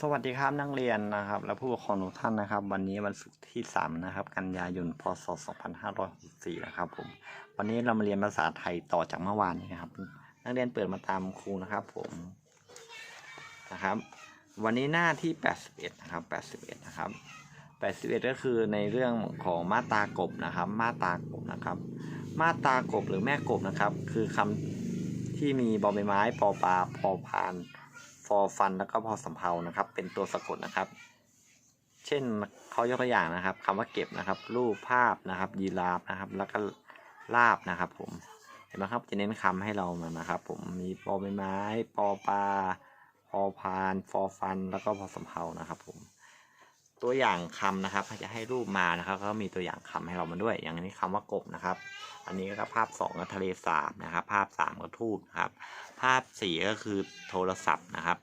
สวัสดีครับนักเรียนนะครับ และผู้ปกครองทุกท่านนะครับ วันนี้วันศุกร์ที่ 3 นะครับ กันยายนพศ 2564นะครับผมวันนี้เรามาเรียนภาษาไทยต่อจากเมื่อวานนี้ครับ นักเรียนเปิดมาตามครูนะครับผมนะครับ วันนี้หน้าที่ 81 นะครับ 81 นะครับ 81 ก็คือในเรื่องของมาตากบนะครับ มาตากบนะครับ มาตากบหรือแม่กบนะครับ คือคำที่มีบอใบไม้ปอปลาพอพาน ฟอฟันแล้วก็พอสำเพานะครับ เป็นตัวสะกดนะครับ เช่นเขายกตัวอย่างนะครับคำว่าเก็บนะครับ รูปภาพนะครับ ยีราฟนะครับ แล้วก็ลาบนะครับ ผมเห็นไหมครับจะเน้นคำให้เรามานะครับ ผมมีปอใบไม้ ปอปลาพอพาน ฟอฟัน แล้วก็พอสำเพานะครับ ผม ตัวอย่างคำนะครับถ้าจะให้รูปมานะครับก็มีตัวอย่างคำให้เรามาด้วย อย่างนี้คำว่ากบนะครับ อันนี้ก็ภาพสองก็ทะเลสาบนะครับ ภาพสามก็ทูบนะครับ ภาพสี่ก็คือโทรศัพท์นะครับ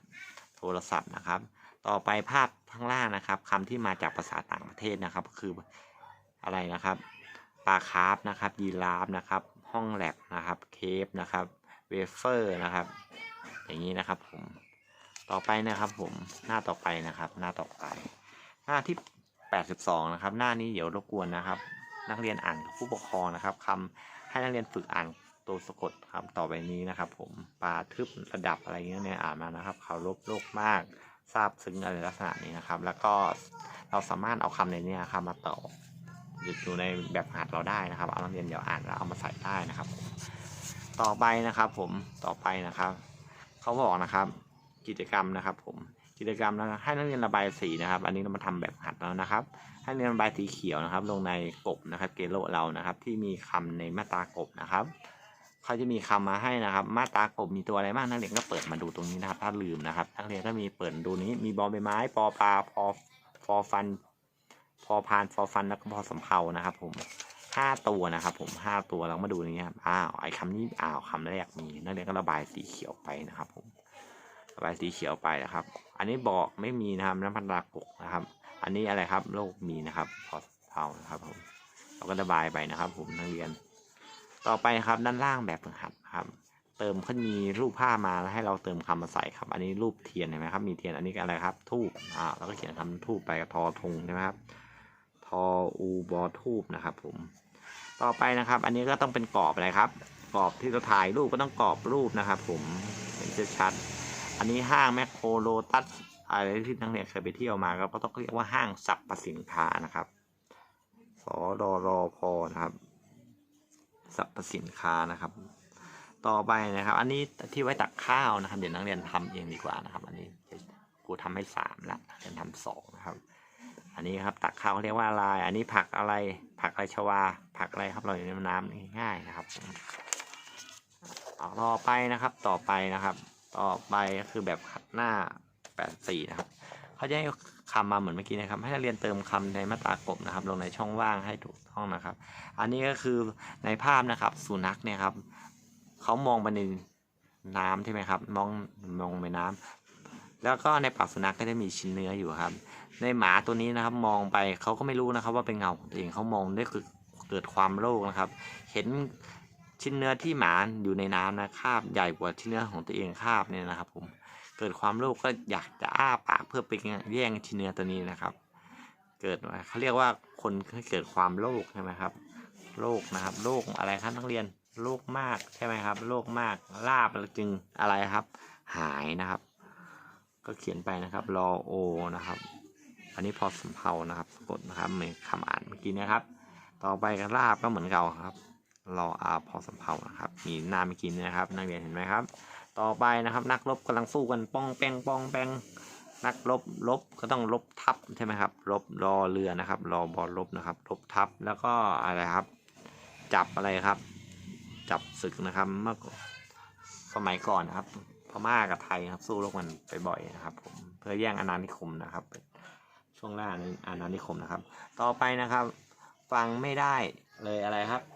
โทรศัพท์นะครับ ต่อไปภาพข้างล่างนะครับคำที่มาจากภาษาต่างประเทศนะครับคืออะไรนะครับปลาคาร์ฟนะครับยีราฟนะครับ ห้องแลบนะครับเคฟนะครับเวเฟอร์นะครับ อย่างนี้นะครับผมต่อไปนะครับผมหน้าต่อไปนะครับ หน้าต่อไป หน้าที่82นะครับ หน้านี้เดี๋ยวรบกวนนะครับ นักเรียนอ่านกับผู้ปกครองนะครับคำให้นักเรียนฝึกอ่านตัวสะกดครับ ต่อไปนี้นะครับ ผมปลาทึบระดับอะไรเงี้ยเนี่ยอ่านมานะครับเขารบโลกมากทราบซึ้งอะไรลักษณะนี้นะครับ แล้วก็เราสามารถเอาคำในนี้ครับมาต่ออยู่ในแบบหัดเราได้นะครับ เอานักเรียนเดี๋ยวอ่านแล้วเอามาใส่ได้นะครับ ต่อไปนะครับ ผมต่อไปนะครับเขาบอกนะครับ กิจกรรมนะครับ ผม กิจกรรมนะให้นักเรียนระบายสีนะครับ อันนี้เรามาทำแบบหัดแล้วนะครับ ให้นักเรียนระบายสีเขียวนะครับ ลงในกบนะครับ เกโลเรานะครับ ที่มีคำในมาตรากบนะครับเขาจะมีคำมาให้นะครับ มาตรากบมีตัวอะไรบ้างนักเรียนก็เปิดมาดูตรงนี้นะครับ ถ้าลืมนะครับ นักเรียนก็มีเปิดดูนี้มีบอใบไม้ปอปลาพอฟอฟัน พอพานฟอฟันแล้วก็พอสำเพานะครับผมห้าตัวนะครับผมห้าตัวเรามาดูนี้ครับอ้าวไอ้คำนี้อ้าวคำแรกมีนักเรียนก็ระบายสีเขียวไปนะครับผม ระบายสีเขียวไปนะครับ อันนี้บอกไม่มีนะครับน้ำพันดากกนะครับ อันนี้อะไรครับโลกมีนะครับพอเผานะครับผมเราก็ระบายไปนะครับ ผมนักเรียน ต่อไปครับด้านล่างแบบฝึกหัดครับ เติมขึ้นมีรูปภามาแล้วให้เราเติมคำมาใส่ครับ อันนี้รูปเทียนเห็นไหมครับ มีเทียนอันนี้อะไรครับ ทูบอ่าแล้วก็เขียนคำทูบไปกับทอทงใช่ไหมครับทออูบอทูบนะครับ ผมต่อไปนะครับ อันนี้ก็ต้องเป็นกรอบอะไรครับ กรอบที่เราถ่ายรูปก็ต้องกรอบรูปนะครับ ผมเห็นชัดๆ อันนี้ห้างแมคโครโลตัสอะไรที่นักเรียนเคยไปเที่ยวมาก็ต้องเรียกว่าห้างสรรพสินค้านะครับสอรอรอพอนะครับสรรพสินค้านะครับ ต่อไปนะครับ อันนี้ที่ไว้ตักข้าวนะครับ เดี๋ยวนักเรียนทำเองดีกว่านะครับ อันนี้ครูทำให้สามละนักเรียนทำสองนะครับ อันนี้ครับตักข้าวเรียกว่าอะไรอันนี้ผักอะไร ผักอะไรชวา ผักอะไรครับเราอยู่ในน้ำง่ายๆนะครับเอาต่อไปนะครับต่อไปนะครับ ต่อไปก็คือแบบหน้า 84 นะครับเขาจะให้คำมาเหมือนเมื่อกี้นะครับ ให้นักเรียนเติมคำในมาตรากบนะครับ ลงในช่องว่างให้ถูกต้องนะครับ อันนี้ก็คือในภาพนะครับ สุนัขเนี่ยครับเขามองไปในน้ำใช่ไหมครับ มองมองไปน้ำแล้วก็ในปากสุนัขก็จะมีชิ้นเนื้ออยู่ครับ ในหมาตัวนี้นะครับมองไปเขาก็ไม่รู้นะครับ ว่าเป็นเงาของตัวเองเขามองด้วยคือเกิดความโลภนะครับ เห็น ชิ้นเนื้อที่หมาอยู่ในน้ำนะคาบใหญ่กว่าชิ้นเนื้อของตัวเองคาบเนี่ยนะครับ ผม เกิดความโลภก็อยากจะอ้าปากเพื่อไปแย่งชิ้นเนื้อตัวนี้นะครับ เกิดเขาเรียกว่าคนเกิดความโลภใช่ไหมครับโลภนะครับโลภอะไรครับนักเรียนโลภมากใช่ไหมครับโลภมากลาบจึงอะไรครับ หายนะครับ ก็เขียนไปนะครับรอโอนะครับ อันนี้พอสำเพานะครับ กดนะครับเหมือนคำอ่านเมื่อกี้นะครับ ต่อไปกับลาบก็เหมือนเก่าครับ รออาพอสำเพานะครับ มีหน้าเมื่อกี้นี้นะครับ นักเรียนเห็นไหมครับ ต่อไปนะครับ นักรบกำลังสู้กันป้องแป้งป้องแป้งนักรบลบก็ต้องลบทับใช่ไหมครับลบรอเรือนะครับ รอบอลลบนะครับลบทับแล้วก็อะไรครับ จับอะไรครับ จับศึกนะครับเมื่อสมัยก่อนนะครับพม่ากับไทยครับ สู้รบกันไปบ่อยนะครับผมเพื่อแย่งอาณานิคมนะครับช่วงแรกอาณานิคมนะครับ ต่อไปนะครับ ฟังไม่ได้เลยอะไรครับ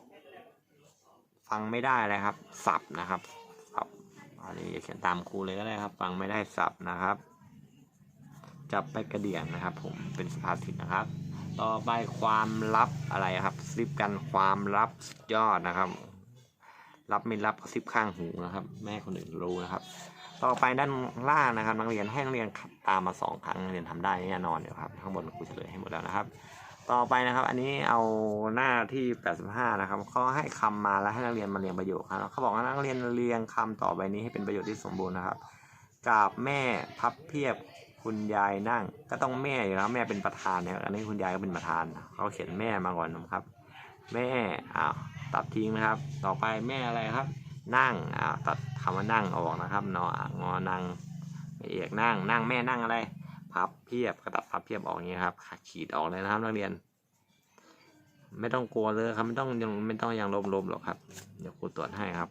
ฟังไม่ได้อะไรครับ สับนะครับสับอันนี้เขียนตามครูเลยก็ได้ครับ ฟังไม่ได้สับนะครับ จับไปกระเดี่ยงนะครับ ผมเป็นสภาพถิตนะครับ ต่อไปความลับอะไรครับซิปกันความลับสุดยอดนะครับรับไม่รับก็ซิปข้างหูนะครับ แม่ให้คนอื่นรู้นะครับ ต่อไปด้านล่างนะครับ นักเรียนให้นักเรียนตามมาสองครั้งนักเรียนทำได้แน่นอนเดี๋ยวครับข้างบนครูเฉลยให้หมดแล้วนะครับ ต่อไปนะครับ อันนี้เอาหน้าที่ 85 นะครับเขาให้คำมาแล้วให้นักเรียนมาเรียงประโยคครับเขาบอกว่านักเรียนเรียงคำต่อไปนี้ให้เป็นประโยคที่สมบูรณ์นะครับกราบแม่พับเพียบคุณยายนั่ง ก็ต้องแม่อยู่แล้วแม่เป็นประธานเนี่ยอันนี้คุณยายก็เป็นประธานเขาเขียนแม่มาก่อนนะครับ แม่อ้าวตัดทิ้งนะครับ ต่อไปแม่อะไรครับ นั่งอ้าวตัดคำว่านั่งออกนะครับนอ งอนั่งเอกนั่งนั่งแม่นั่งอะไร พับเพียบก็ตัดพับเพียบออกอย่างนี้ครับขีดออกเลยนะครับนักเรียน ไม่ต้องกลัวเลยครับไม่ต้องยังไม่ต้องยังลบๆหรอกครับเดี๋ยวครูตรวจให้ครับ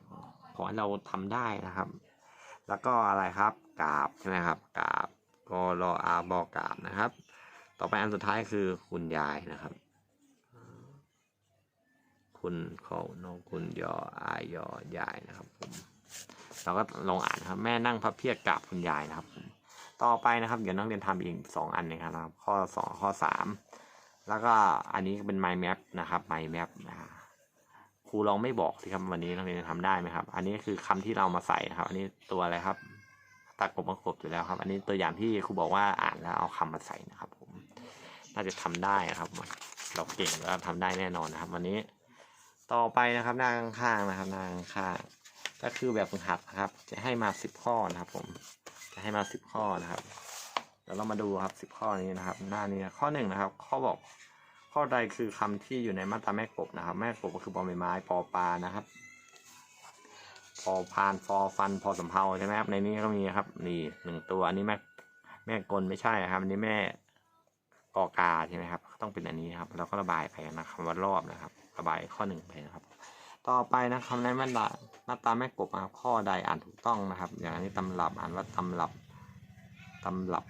ขอให้เราทำได้นะครับ แล้วก็อะไรครับกราบใช่ไหมครับกราบกรออาบอกราบนะครับ ต่อไปอันสุดท้ายคือคุณยายนะครับ คุณเขานองคุณยออายยอยายนะครับผมเราก็ลองอ่านครับ แม่นั่งพับเพียบกราบคุณยายนะครับผม ต่อไปนะครับ เดี๋ยวนักเรียนทำอีกสองอันนะครับ ข้อสองข้อสามแล้วก็อันนี้เป็น mind map นะครับ mind map นะครูลองไม่บอกสิครับวันนี้นักเรียนทำได้ไหมครับ อันนี้คือคำที่เรามาใส่นะครับ อันนี้ตัวอะไรครับตากบมากบอยู่แล้วครับ อันนี้ตัวอย่างที่ครูบอกว่าอ่านแล้วเอาคำมาใส่นะครับ ผม น่าจะทำได้นะครับ เราเก่งแล้วทำได้แน่นอนนะครับ วันนี้ต่อไปนะครับหน้าข้างๆนะครับหน้าข้างๆก็คือแบบฝึกหัดนะครับ จะให้มาสิบข้อนะครับ ผม จะให้มาสิบข้อนะครับ เดี๋ยวเรามาดูครับสิบข้อนี้นะครับ หน้านี้ข้อหนึ่งนะครับ ข้อบอก ข้อใดคือคำที่อยู่ในมาตราแม่กบนะครับ แม่กบก็คือบอใบไม้ปอปลานะครับพอพานฟอฟันพอสำเพาใช่ไหมครับในนี้ก็มีครับ นี่หนึ่งตัวอันนี้แม่แม่กลไม่ใช่ครับ อันนี้แม่กอกาใช่ไหมครับ ต้องเป็นอันนี้ครับ แล้วก็ระบายไปนะครับว่ารอบนะครับ ระบายข้อหนึ่งไปนะครับ ต่อไปนะครับในมาตรามาตราแม่กบนะครับข้อใดอ่านถูกต้องนะครับ อย่างอันนี้ตำรับอ่านว่าตำรับตำรับ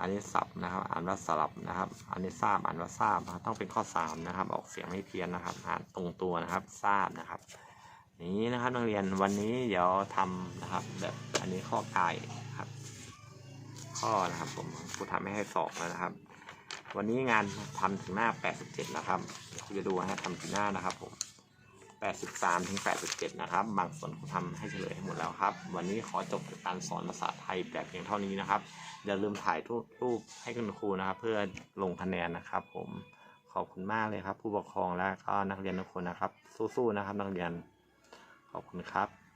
อันนี้สับนะครับ อ่านว่าสลับนะครับ อันนี้ทราบอ่านว่าทราบนะครับต้องเป็นข้อสามนะครับ ออกเสียงไม่เพี้ยนนะครับ อ่านตรงตัวนะครับทราบนะครับ นี้นะครับนักเรียนวันนี้เดี๋ยวทำนะครับ แบบอันนี้ข้อไก่ครับ ข้อนะครับผมครูทำไม่ให้สอบนะครับ วันนี้งานทำถึงหน้า 87 นะครับเดี๋ยวครูจะดูให้ทำถึงหน้านะครับผม 83ถึง87 นะครับ บางส่วนครูทำให้เฉลยให้หมดแล้วครับ วันนี้ขอจบการสอนภาษาไทยแบบเพียงเท่านี้นะครับ อย่าลืมถ่ายรูปให้คุณครูนะครับ เพื่อลงคะแนนนะครับ ผมขอบคุณมากเลยครับ ผู้ปกครองและก็นักเรียนทุกคนนะครับ สู้ๆนะครับ นักเรียน ขอบคุณครับ